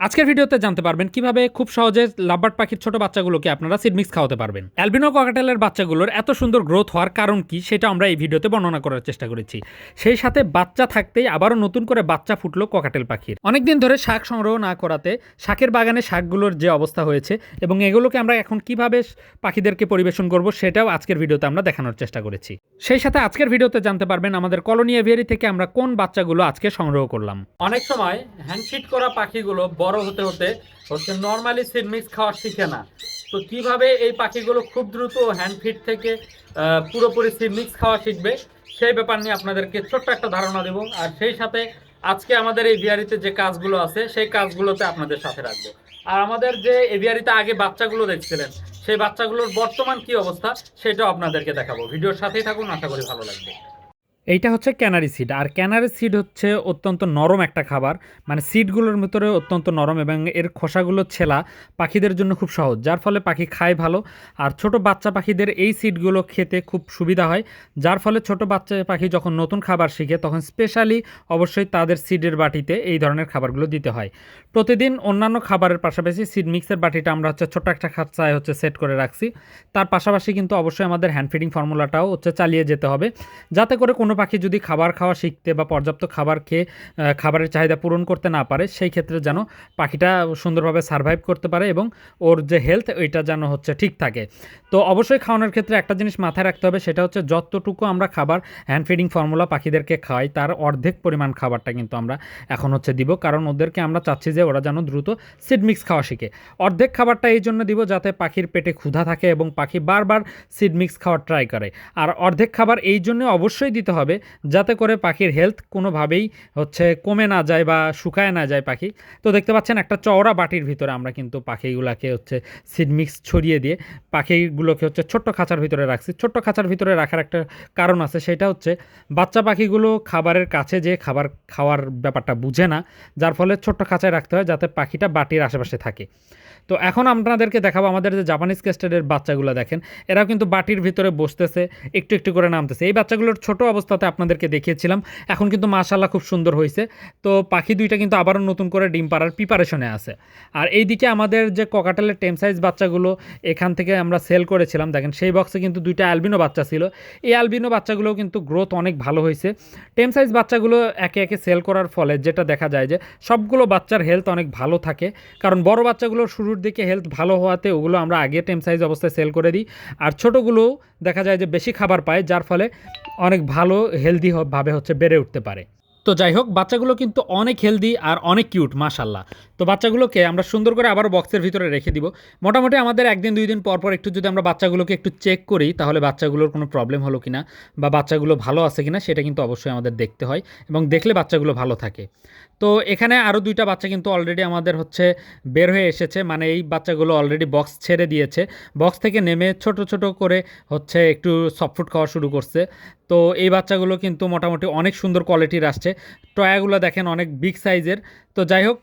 আজকের ভিডিওতে জানতে পারবেন কীভাবে খুব সহজে লাভবার্ড পাখির ছোট বাচ্চাগুলোকে আপনারা সিড মিক্স খাওয়াতে পারবেন। অ্যালবিনো ককাটেলের বাচ্চাগুলোর এত সুন্দর গ্রোথ হওয়ার কারণ কি সেটা আমরা এই ভিডিওতে বর্ণনা করার চেষ্টা করেছি। সেই সাথে বাচ্চা থাকতেই আবারও নতুন করে বাচ্চা ফুটলো ককাটেল পাখির। অনেকদিন ধরে শাক সংগ্রহ না করাতে শাকের বাগানে শাকগুলোর যে অবস্থা হয়েছে এবং এগুলোকে আমরা এখন কীভাবে পাখিদেরকে পরিবেশন করব সেটাও আজকের ভিডিওতে আমরা দেখানোর চেষ্টা করেছি। সেই সাথে আজকের ভিডিওতে জানতে পারবেন আমাদের কলোনি এভিয়ারি থেকে আমরা কোন বাচ্চাগুলো আজকে সংগ্রহ করলাম। অনেক সময় হ্যান্ডশিট করা পাখিগুলো বড় হতে হতে হচ্ছে নর্মালি সিড মিক্স খাওয়া শিখে না। তো কীভাবে এই পাখিগুলো খুব দ্রুত হ্যান্ডফিট থেকে আহ, পুরোপুরি সিড মিক্স খাওয়া শিখবে সেই ব্যাপার নিয়ে আপনাদেরকে ছোট্ট একটা ধারণা দেব। আর সেই সাথে আজকে আমাদের এই বিহারিতে যে কাজগুলো আছে সেই কাজগুলোতে আপনাদের সাথে রাখব। আর আমাদের যে এভিয়ারিতে আগে বাচ্চাগুলো দেখছিলেন সেই বাচ্চাগুলোর বর্তমান কি অবস্থা সেটাও আপনাদেরকে দেখাবো। ভিডিওর সাথেই থাকুন আশা করি ভালো লাগবে। এইটা হচ্ছে ক্যানারি সিড। আর ক্যানারি সিড হচ্ছে অত্যন্ত নরম একটা খাবার। মানে সিডগুলোর ভিতরে অত্যন্ত নরম এবং এর খোসাগুলো ছেলা পাখিদের জন্য খুব সহজ, যার ফলে পাখি খায় ভালো। আর ছোট বাচ্চা পাখিদের এই সিডগুলো খেতে খুব সুবিধা হয়, যার ফলে ছোট বাচ্চা পাখি যখন নতুন খাবার শিখে তখন স্পেশালি অবশ্যই তাদের সিডের বাটিতে এই ধরনের খাবারগুলো দিতে হয়। প্রতিদিন অন্যান্য খাবারের পাশাপাশি সিড মিক্সের বাটিটা আমরা হচ্ছে ছোট একটা খাঁচায় হচ্ছে সেট করে রাখছি। তার পাশাপাশি কিন্তু অবশ্যই আমাদের হ্যান্ড ফিডিং ফর্মুলাটাও হচ্ছে চালিয়ে যেতে হবে, যাতে করে কোনো পাখি যদি খাবার খাওয়া শিখতে বা পর্যাপ্ত খাবার খেয়ে খাবারের চাহিদা পূরণ করতে না পারে, সেই ক্ষেত্রে যেন পাখিটা সুন্দরভাবে সার্ভাইভ করতে পারে এবং ওর যে হেলথ ওইটা যেন হচ্ছে ঠিক থাকে। তো অবশ্যই খাওয়ানোর ক্ষেত্রে একটা জিনিস মাথায় রাখতে হবে, সেটা হচ্ছে যতটুকু আমরা খাবার হ্যান্ড ফিডিং ফর্মুলা পাখিদেরকে খাওয়াই তার অর্ধেক পরিমাণ খাবারটা কিন্তু আমরা এখন হচ্ছে দিব। কারণ ওদেরকে আমরা চাচ্ছি যে ওরা যেন দ্রুত সিড মিক্স খাওয়া শিখে। অর্ধেক খাবারটা এই জন্য দিব যাতে পাখির পেটে ক্ষুধা থাকে এবং পাখি বারবার সিড মিক্স খাওয়ার ট্রাই করে। আর অর্ধেক খাবার এই জন্য অবশ্যই দিতে হবে যাতে করে পাখির হেলথ কোনোভাবেই হচ্ছে কমে না যায় বা শুকায় না যায় পাখি। তো দেখতে পাচ্ছেন একটা চওড়া বাটির ভিতরে আমরা কিন্তু পাখিগুলোকে হচ্ছে সিড মিক্স ছড়িয়ে দিয়ে পাখিগুলোকে হচ্ছে ছোট্ট খাঁচার ভিতরে রাখছি। ছোট্ট খাঁচার ভিতরে রাখার একটা কারণ আছে, সেটা হচ্ছে বাচ্চা পাখিগুলো খাবারের কাছে যে খাবার খাওয়ার ব্যাপারটা বুঝে না, যার ফলে ছোট্ট খাঁচায় রাখতে হয় যাতে পাখিটা বাটির আশেপাশে থাকে। তো এখন আপনাদেরকে দেখাবো আমাদের যে জাপানিজ ক্যাস্টেডের বাচ্চাগুলো দেখেন, এরাও কিন্তু বাটির ভিতরে বসতেছে, একটু একটু করে নামতেছে। এই বাচ্চাগুলোর ছোট অবস্থাতে আপনাদেরকে দেখিয়েছিলাম। এখন কিন্তু মাশাল্লাহ খুব সুন্দর হয়েছে তো পাখি দুইটা কিন্তু আবারও নতুন করে ডিম পাড়ার প্রিপারেশনে আছে। আর এইদিকে আমাদের যে ককাটেলের টেম সাইজ বাচ্চাগুলো এখান থেকে আমরা সেল করেছিলাম, দেখেন সেই বক্সে কিন্তু দুইটা অ্যালবিনো বাচ্চা ছিল। এই অ্যালবিনো বাচ্চাগুলোও কিন্তু গ্রোথ অনেক ভালো হয়েছে টেম সাইজ বাচ্চাগুলো একে একে সেল করার ফলে যেটা দেখা যায় যে সবগুলো বাচ্চার হেলথ অনেক ভালো থাকে। কারণ বড় বাচ্চাগুলোর শুরুর দিকে হেলথ ভালো হওয়াতে ওগুলো আমরা আগে টেম সাইজ অবস্থায় সেল করে দিই। আর ছোটোগুলোও দেখা যায় যে বেশি খাবার পায়, যার ফলে অনেক ভালো হেলদি ভাবে হচ্ছে বেড়ে উঠতে পারে। তো যাই হোক, বাচ্চাগুলো কিন্তু অনেক হেলদি আর অনেক কিউট মাশাল্লাহ তো বাচ্চাগুলোকে আমরা সুন্দর করে আবার বক্সের ভিতরে রেখে দিব। মোটামুটি আমাদের একদিন, দুই দিন পর পর একটু যদি আমরা বাচ্চাগুলোকে একটু চেক করি, তাহলে বাচ্চাগুলোর কোনো প্রবলেম হলো কিনা বা বাচ্চাগুলো ভালো আছে কিনা, সেটা কিন্তু অবশ্যই আমাদের দেখতে হয় এবং দেখলে বাচ্চাগুলো ভালো থাকে। তো এখানে আরও দুইটা বাচ্চা কিন্তু অলরেডি আমাদের হচ্ছে বের হয়ে এসেছে মানে এই বাচ্চাগুলো অলরেডি বক্স ছেড়ে দিয়েছে। বক্স থেকে নেমে ছোট ছোট করে হচ্ছে একটু সফটফুড খাওয়া শুরু করছে। তো এই বাচ্চাগুলো কিন্তু মোটামুটি অনেক সুন্দর কোয়ালিটির আসছে। টয়াগুলো দেখেন অনেক বিগ সাইজের তো যাই হোক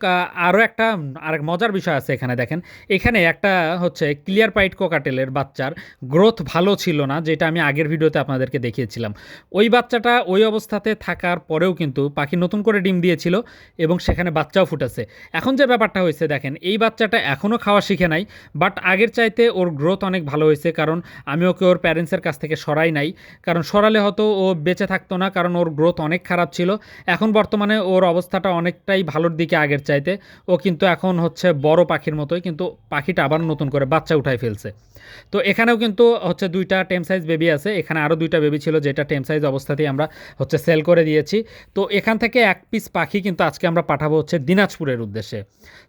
আরও একটা আরেক মজার বিষয় আছে এখানে দেখেন। এখানে একটা হচ্ছে ক্লিয়ার পাইট কোকাটেলের বাচ্চার গ্রোথ ভালো ছিল না, যেটা আমি আগের ভিডিওতে আপনাদেরকে দেখিয়েছিলাম। ওই বাচ্চাটা ওই অবস্থাতে থাকার পরেও কিন্তু পাখি নতুন করে ডিম দিয়েছিল এবং সেখানে বাচ্চাও ফুটেছে। এখন যে ব্যাপারটা হয়েছে দেখেন, এই বাচ্চাটা এখনও খাওয়া শিখে নাই বাট আগের চাইতে ওর গ্রোথ অনেক ভালো হয়েছে, কারণ আমি ওকে ওর প্যারেন্টসের কাছ থেকে সরাই নাই। কারণ সরালে হয়তো ও বেঁচে থাকতো না, কারণ ওর গ্রোথ অনেক খারাপ ছিল। এখন বর্তমানে ওর অবস্থাটা অনেকটাই ভালোর আগের চাইতে। ও কিন্তু এখন হচ্ছে বড় পাখির মতোই, কিন্তু পাখিটা আবার নতুন করে বাচ্চা উঠাই ফেলছে। তো এখানেও কিন্তু হচ্ছে দুইটা টেম সাইজ বেবি আছে। এখানে আরও দুইটা বেবি ছিল যেটা টেম সাইজ অবস্থাতেই আমরা হচ্ছে সেল করে দিয়েছি। তো এখান থেকে এক পিস পাখি কিন্তু আজকে আমরা পাঠাবো হচ্ছে দিনাজপুরের উদ্দেশ্যে।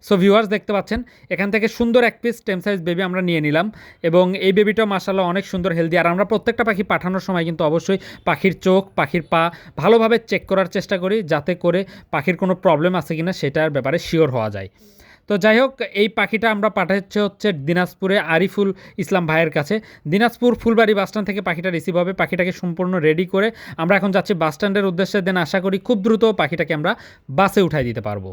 সো ভিউয়ার্স দেখতে পাচ্ছেন, এখান থেকে সুন্দর এক পিস টেম সাইজ বেবি আমরা নিয়ে নিলাম এবং এই বেবিটাও মাসাল্লাহ অনেক সুন্দর, হেলদি। আর আমরা প্রত্যেকটা পাখি পাঠানোর সময় কিন্তু অবশ্যই পাখির চোখ, পাখির পা ভালোভাবে চেক করার চেষ্টা করি যাতে করে পাখির কোনো প্রবলেম আছে কিনা সেটার ব্যাপারে শিওর হওয়া যায়। তো যাই হোক, এই পাখিটা আমরা পাঠাচ্ছি হচ্ছে দিনাজপুরে আরিফুল ইসলাম ভাইয়ের কাছে। দিনাজপুর ফুলবাড়ি বাসস্ট্যান্ড থেকে পাখিটা রিসিভ হবে। পাখিটাকে সম্পূর্ণ রেডি করে আমরা এখন যাচ্ছি বাসস্ট্যান্ডের উদ্দেশ্যে। দেন আশা করি খুব দ্রুত পাখিটাকে আমরা বাসে উঠাই দিতে পারব।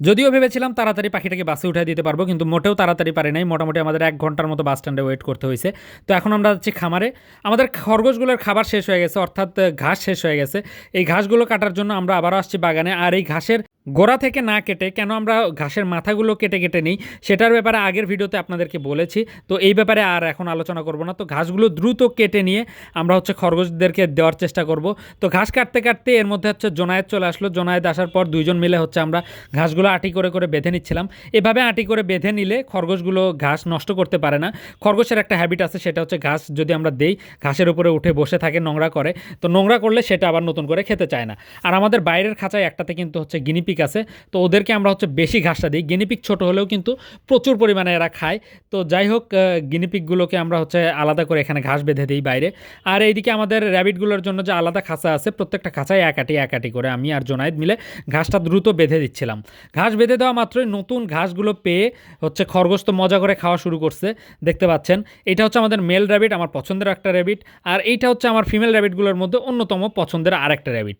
যদিও ভেবেছিলাম তাড়াতাড়ি পাখিটাকে বাসে উঠে দিতে পারব, কিন্তু মোটেও তাড়াতাড়ি পারি নাই। মোটামুটি আমাদের এক ঘণ্টার মতো বাস স্ট্যান্ডে ওয়েট করতে হয়েছে। তো এখন আমরা যাচ্ছি খামারে। আমাদের খরগোশগুলোর খাবার শেষ হয়ে গেছে, অর্থাৎ ঘাস শেষ হয়ে গেছে। এই ঘাসগুলো কাটার জন্য আমরা আবারও আসছি বাগানে। আর এই ঘাসের গোড়া থেকে না কেটে কেন আমরা ঘাসের মাথাগুলো কেটে কেটে নিই, সেটার ব্যাপারে আগের ভিডিওতে আপনাদেরকে বলেছি। তো এই ব্যাপারে আর এখন আলোচনা করব না। তো ঘাসগুলো দ্রুত কেটে নিয়ে আমরা হচ্ছে খরগোশদেরকে দেওয়ার চেষ্টা করব। তো ঘাস কাটতে কাটতে এর মধ্যে হচ্ছে জোনায়েত চলে আসলো। জোনায়েত আসার পর দুইজন মিলে হচ্ছে আমরা ঘাসগুলো আটি করে করে বেঁধে নিচ্ছিলাম। এভাবে আটি করে বেঁধে নিলে খরগোশগুলো ঘাস নষ্ট করতে পারে না। খরগোশের একটা হ্যাবিট আছে, সেটা হচ্ছে ঘাস যদি আমরা দেই, ঘাসের উপরে উঠে বসে থাকে, নোংরা করে, তো নোংরা করলে সেটা আবার নতুন করে খেতে চায় না। আর আমাদের বাইরের খাঁচায় একটাতে কিন্তু হচ্ছে গিনিপিক আছে, তো ওদেরকে আমরা হচ্ছে বেশি ঘাসটা দিই। গিনিপিক ছোট হলেও কিন্তু প্রচুর পরিমাণে এরা খায়। তো যাই হোক গিনিপিকগুলোকে আমরা হচ্ছে আলাদা করে এখানে ঘাস বেঁধে দিই বাইরে। আর এইদিকে আমাদের র্যাবিটগুলোর জন্য যে আলাদা খাঁচা আছে, প্রত্যেকটা খাঁচায় এক আটি করে আমি আর জোনায়েদ মিলে ঘাসটা দ্রুত বেঁধে দিচ্ছিলাম। ঘাস বেঁধে দেওয়া মাত্রই নতুন ঘাসগুলো পেয়ে হচ্ছে খরগোশ তো মজা করে খাওয়া শুরু করছে, দেখতে পাচ্ছেন। এটা হচ্ছে আমাদের মেল র্যাবিট আমার পছন্দের একটা র্যাবিট আর এইটা হচ্ছে আমার ফিমেল র্যাবিটগুলোর মধ্যে অন্যতম পছন্দের আরেকটা র্যাবিট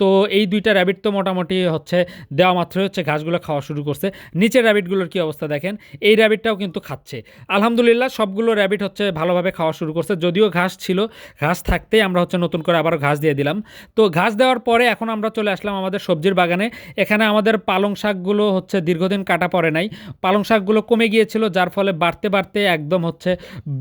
তো এই দুইটা র্যাবিট তো মোটামুটি হচ্ছে দেওয়া মাত্রই হচ্ছে ঘাসগুলো খাওয়া শুরু করছে। নিচের র্যাবিটগুলোর কি অবস্থা দেখেন? এই র্যাবিটটাও কিন্তু খাচ্ছে। আলহামদুলিল্লাহ, সবগুলো র্যাবিট হচ্ছে ভালোভাবে খাওয়া শুরু করছে। যদিও ঘাস ছিল, ঘাস থাকতেই আমরা হচ্ছে নতুন করে আবারও ঘাস দিয়ে দিলাম। তো ঘাস দেওয়ার পরে এখন আমরা চলে আসলাম আমাদের সবজির বাগানে। এখানে আমাদের পালং শাকগুলো হচ্ছে দীর্ঘদিন কাটা পড়ে নাই। পালং শাকগুলো কমে গিয়েছিল, যার ফলে বাড়তে বাড়তে একদম হচ্ছে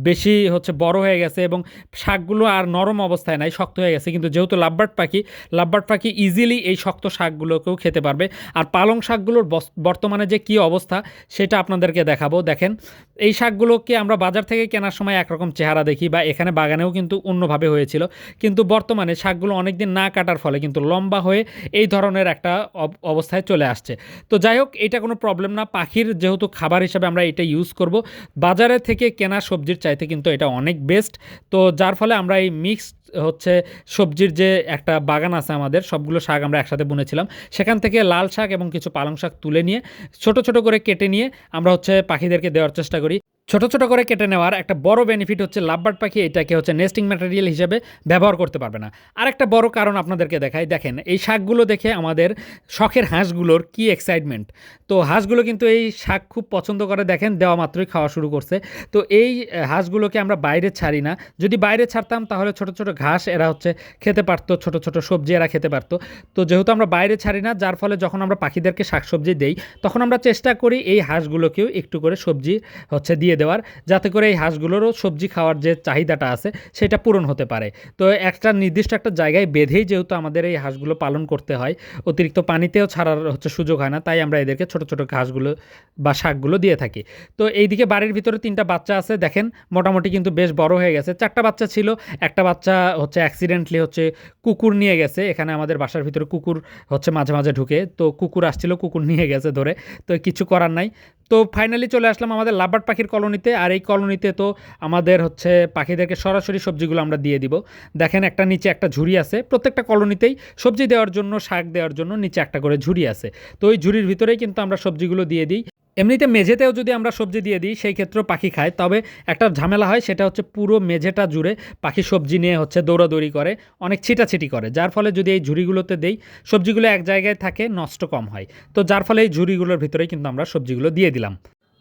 বেশি হচ্ছে বড় হয়ে গেছে এবং শাকগুলো আর নরম অবস্থায় নাই, শক্ত হয়ে গেছে। কিন্তু যেহেতু লাভবার্ড পাখি লাভবার্ড পাখি ইজিলি এই শক্ত শাকগুলোকেও খেতে পারবে। আর পালং শাকগুলোর বর্তমানে যে কী অবস্থা সেটা আপনাদেরকে দেখাবো। দেখেন, এই শাকগুলোকে আমরা বাজার থেকে কেনার সময় একরকম চেহারা দেখি বা এখানে বাগানেও কিন্তু অন্যভাবে হয়েছিল। কিন্তু বর্তমানে শাকগুলো অনেকদিন না কাটার ফলে কিন্তু লম্বা হয়ে এই ধরনের একটা অব- অবস্থায় চলে আসছে। তো যাই হোক, এটা কোনো প্রবলেম না। পাখির যেহেতু খাবার হিসাবে আমরা এটা ইউজ করব। বাজারে থেকে কেনা সবজির চাইতে কিন্তু এটা অনেক বেস্ট তো যার ফলে আমরা এই মিক্সড হচ্ছে সবজির যে একটা বাগান আছে আমাদের, সবগুলো শাক আমরা একসাথে বুনেছিলাম। সেখান থেকে লাল শাক এবং কিছু পালং শাক তুলে নিয়ে, ছোট ছোট করে কেটে নিয়ে আমরা হচ্ছে পাখিদেরকে দেওয়ার চেষ্টা করি। ছোট ছোট করে কেটে নেওয়ার একটা বড় বেনিফিট হচ্ছে লাভবার্ড পাখি, এটাকে হচ্ছে নেস্টিং ম্যাটেরিয়াল হিসেবে ব্যবহার করতে পারবে না। আরেকটা বড় কারণ আপনাদেরকে দেখাই, দেখেন, এই শাকগুলো দেখে আমাদের শখের হাঁসগুলোর কি এক্সাইটমেন্ট তো হাঁসগুলো কিন্তু এই শাক খুব পছন্দ করে, দেখেন, দেওয়া মাত্রই খাওয়া শুরু করছে। তো এই হাঁসগুলোকে আমরা বাইরে ছাড়ি না। যদি বাইরে ছাড়তাম, তাহলে ছোট ছোট ঘাস এরা হচ্ছে খেতে পারতো, ছোট ছোট সবজি এরা খেতে পারতো। তো যেহেতু আমরা বাইরে ছাড়ি না, যার ফলে যখন আমরা পাখিদেরকে শাকসবজি দেই, তখন আমরা চেষ্টা করি এই হাঁসগুলোকেও একটু করে সবজি হচ্ছে দিয়ে দেওয়ার, যাতে করে এই হাঁসগুলোরও সবজি খাওয়ার যে চাহিদাটা আছে সেটা পূরণ হতে পারে। তো একটা নির্দিষ্ট একটা জায়গায় বেঁধেই যেহেতু আমাদের এই হাঁসগুলো পালন করতে হয়, অতিরিক্ত পানিতেও ছাড়ার হচ্ছে সুযোগ হয় না, তাই আমরা এদেরকে ছোট ছোট ঘাসগুলো বা শাকগুলো দিয়ে থাকি। তো এইদিকে বাড়ির ভিতরে তিনটা বাচ্চা আছে, দেখেন মোটামুটি কিন্তু বেশ বড় হয়ে গেছে। চারটা বাচ্চা ছিল, একটা বাচ্চা হচ্ছে অ্যাক্সিডেন্টলি হচ্ছে কুকুর নিয়ে গেছে, এখানে আমাদের বাসার ভিতরে কুকুর হচ্ছে মাঝে মাঝে ঢুকে। তো কুকুর আসছিল, কুকুর নিয়ে গেছে ধরে, তো কিছু করার নাই। তো ফাইনালি চলে আসলাম আমাদের লাভবার্ড পাখির কলোনিতে, আর এই কলোনিতে তো আমাদের হচ্ছে পাখিদেরকে সরাসরি সবজিগুলো আমরা দিয়ে দিব। দেখেন একটা নিচে একটা ঝুড়ি আছে, প্রত্যেকটা কলোনিতেই সবজি দেওয়ার জন্য, শাক দেওয়ার জন্য নিচে একটা করে ঝুড়ি আছে। তো ওই ঝুড়ির ভিতরেই কিন্তু আমরা সবজিগুলো দিয়ে দিই। এমনিতে মেঝেতেও যদি আমরা সবজি দিয়ে দিই, সেই ক্ষেত্রেও পাখি খায়। তবে একটা ঝামেলা হয়, সেটা হচ্ছে পুরো মেঝেটা জুড়ে পাখি সবজি নিয়ে হচ্ছে দৌড়াদৌড়ি করে, অনেক ছিটাছিটি করে। যার ফলে যদি এই ঝুড়িগুলোতে দেই, সবজিগুলো এক জায়গায় থাকে, নষ্ট কম হয়। তো যার ফলে এই ঝুড়িগুলোর ভিতরেই কিন্তু আমরা সবজিগুলো দিয়ে দিলাম।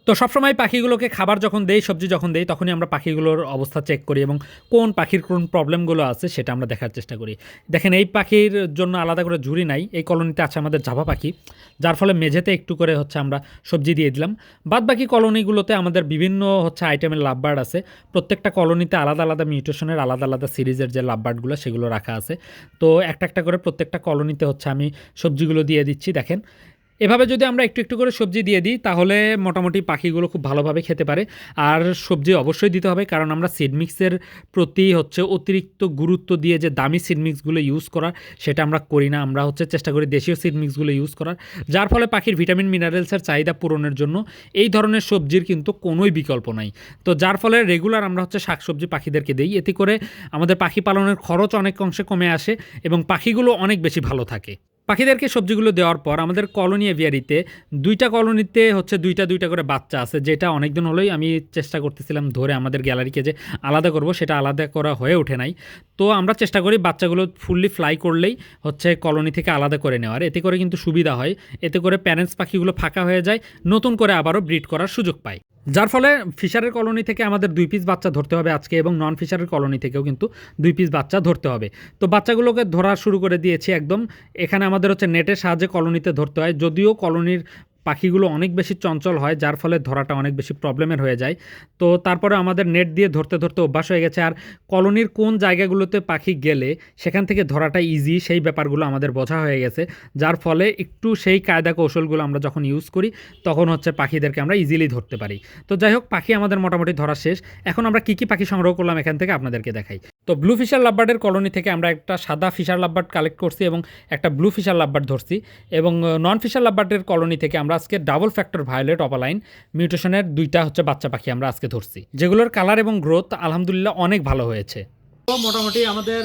তো সবসময় পাখিগুলোকে খাবার যখন দেই, সবজি যখন দেই, তখনই আমরা পাখিগুলোর অবস্থা চেক করি এবং কোন পাখির কোন প্রবলেমগুলো আছে সেটা আমরা দেখার চেষ্টা করি। দেখেন, এই পাখির জন্য আলাদা করে ঝুড়ি নাই, এই কলোনিতে আছে আমাদের জাভা পাখি, যার ফলে মেঝেতে একটু করে হচ্ছে আমরা সবজি দিয়ে দিলাম। বাদ বাকি কলোনিগুলোতে আমাদের বিভিন্ন হচ্ছে আইটেমের লাভবার্ড আছে। প্রত্যেকটা কলোনিতে আলাদা আলাদা মিউটেশনের, আলাদা আলাদা সিরিজের যে লাভবার্ডগুলো, সেগুলো রাখা আছে। তো একটা একটা করে প্রত্যেকটা কলোনিতে হচ্ছে আমি সবজিগুলো দিয়ে দিচ্ছি। দেখেন এভাবে যদি আমরা একটু একটু করে সবজি দিয়ে দিই, তাহলে মোটামুটি পাখিগুলো খুব ভালোভাবে খেতে পারে। আর সবজি অবশ্যই দিতে হবে, কারণ আমরা সিড মিক্সের প্রতি হচ্ছে অতিরিক্ত গুরুত্ব দিয়ে যে দামি সিড মিক্সগুলো ইউজ করার, সেটা আমরা করি না। আমরা হচ্ছে চেষ্টা করি দেশীয় সিড মিক্সগুলো ইউজ করার। যার ফলে পাখির ভিটামিন মিনারেলসের চাহিদা পূরণের জন্য এই ধরনের সবজির কিন্তু কোনোই বিকল্প নাই। তো যার ফলে রেগুলার আমরা হচ্ছে শাকসবজি পাখিদেরকে দিই। এতে করে আমাদের পাখি পালনের খরচ অনেক অংশে কমে আসে এবং পাখিগুলো অনেক বেশি ভালো থাকে। পাখিদেরকে সবজিগুলো দেওয়ার পর আমাদের কলোনি এভিয়ারিতে দুইটা কলোনিতে হচ্ছে দুইটা দুইটা করে বাচ্চা আছে, যেটা অনেকদিন হলোই আমি চেষ্টা করতেছিলাম ধরে আমাদের গ্যালারিকে যে আলাদা করব, সেটা আলাদা করা হয়ে ওঠে নাই। তো আমরা চেষ্টা করি বাচ্চাগুলো ফুললি ফ্লাই করলেই হচ্ছে কলোনি থেকে আলাদা করে নেওয়ার। এতে করে কিন্তু সুবিধা হয়, এতে করে প্যারেন্টস পাখিগুলো ফাঁকা হয়ে যায়, নতুন করে আবারও ব্রিড করার সুযোগ পায়। যার ফলে ফিশারের কলোনি থেকে আমাদের দুই পিস বাচ্চা ধরতে হবে আজকে এবং নন ফিশারের কলোনি থেকেও কিন্তু দুই পিস বাচ্চা ধরতে হবে। তো বাচ্চাগুলোকে ধরা শুরু করে দিয়েছি একদম। এখানে আমাদের হচ্ছে নেটের সাহায্যে কলোনিতে ধরতে হয়। যদিও কলোনির পাখিগুলো অনেক বেশি চঞ্চল হয়, যার ফলে ধরাটা অনেক বেশি প্রবলেমের হয়ে যায়। তো তারপরে আমাদের নেট দিয়ে ধরতে ধরতে অভ্যাস হয়ে গেছে। আর কলোনির কোন জায়গাগুলোতে পাখি গেলে সেখান থেকে ধরাটা ইজি সেই ব্যাপারগুলো আমাদের বোঝা হয়ে গেছে। যার ফলে একটু সেই কায়দা কৌশলগুলো আমরা যখন ইউজ করি, তখন হচ্ছে পাখিদেরকে আমরা ইজিলি ধরতে পারি। তো যাই হোক, পাখি আমাদের মোটামুটি ধরা শেষ। এখন আমরা কী কী পাখি সংগ্রহ করলাম এখান থেকে আপনাদেরকে দেখাই। তো ব্লু ফিশার লাভবার্ডের কলোনি থেকে আমরা একটা সাদা ফিশার লাভবার্ড কালেক্ট করছি এবং একটা ব্লু ফিশার লাভবার্ড ধরছি এবং নন ফিশার লাভবার্ডের কলোনি থেকে আমরা আজকে ডাবল ফ্যাক্টর ভায়োলেট অপালাইন মিউটেশনের দুইটা হচ্ছে বাচ্চা পাখি আমরা আজকে ধরছি। যেগুলোর কালার এবং গ্রোথ আলহামদুলিল্লাহ অনেক ভালো হয়েছে। মোটামুটি আমাদের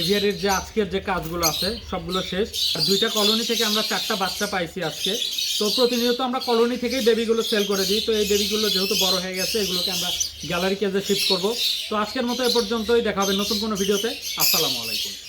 এভিয়ারির যে আজকের যে কাজগুলো আছে, সবগুলো শেষ। আর দুইটা কলোনি থেকে আমরা চারটা বাচ্চা পাইছি আজকে। তো প্রতিনিয়ত আমরা কলোনি থেকেই বেবিগুলো সেল করে দিই। তো এই বেবিগুলো যেহেতু বড় হয়ে গেছে, এগুলোকে আমরা গ্যালারি কেজে শিফট করব। তো আজকের মতো এ পর্যন্তই। দেখা হবে নতুন কোনো ভিডিওতে। আসসালামু আলাইকুম।